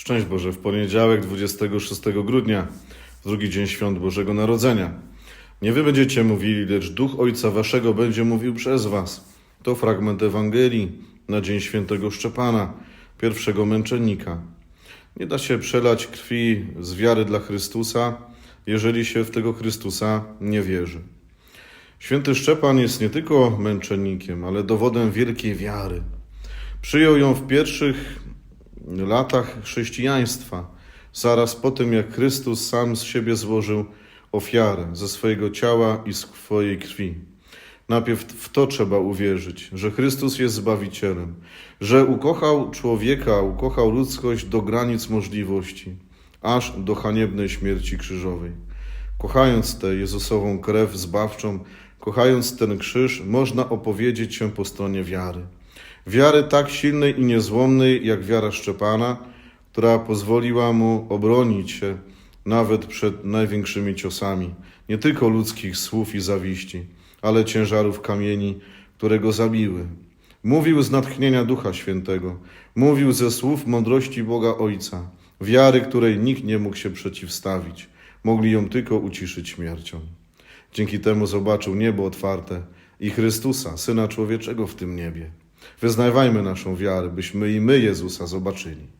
Szczęść Boże, w poniedziałek 26 grudnia, drugi dzień świąt Bożego Narodzenia. Nie wy będziecie mówili, lecz Duch Ojca Waszego będzie mówił przez Was. To fragment Ewangelii na dzień świętego Szczepana, pierwszego męczennika. Nie da się przelać krwi z wiary dla Chrystusa, jeżeli się w tego Chrystusa nie wierzy. Święty Szczepan jest nie tylko męczennikiem, ale dowodem wielkiej wiary. Przyjął ją w pierwszych latach chrześcijaństwa, zaraz po tym, jak Chrystus sam z siebie złożył ofiarę ze swojego ciała i swojej krwi. Najpierw w to trzeba uwierzyć, że Chrystus jest Zbawicielem, że ukochał człowieka, ukochał ludzkość do granic możliwości, aż do haniebnej śmierci krzyżowej. Kochając tę Jezusową krew zbawczą, kochając ten krzyż, można opowiedzieć się po stronie wiary. Wiary tak silnej i niezłomnej jak wiara Szczepana, która pozwoliła mu obronić się nawet przed największymi ciosami, nie tylko ludzkich słów i zawiści, ale ciężarów kamieni, które go zabiły. Mówił z natchnienia Ducha Świętego, mówił ze słów mądrości Boga Ojca, wiary, której nikt nie mógł się przeciwstawić, mogli ją tylko uciszyć śmiercią. Dzięki temu zobaczył niebo otwarte i Chrystusa, Syna Człowieczego w tym niebie. Wyznawajmy naszą wiarę, byśmy i my Jezusa zobaczyli.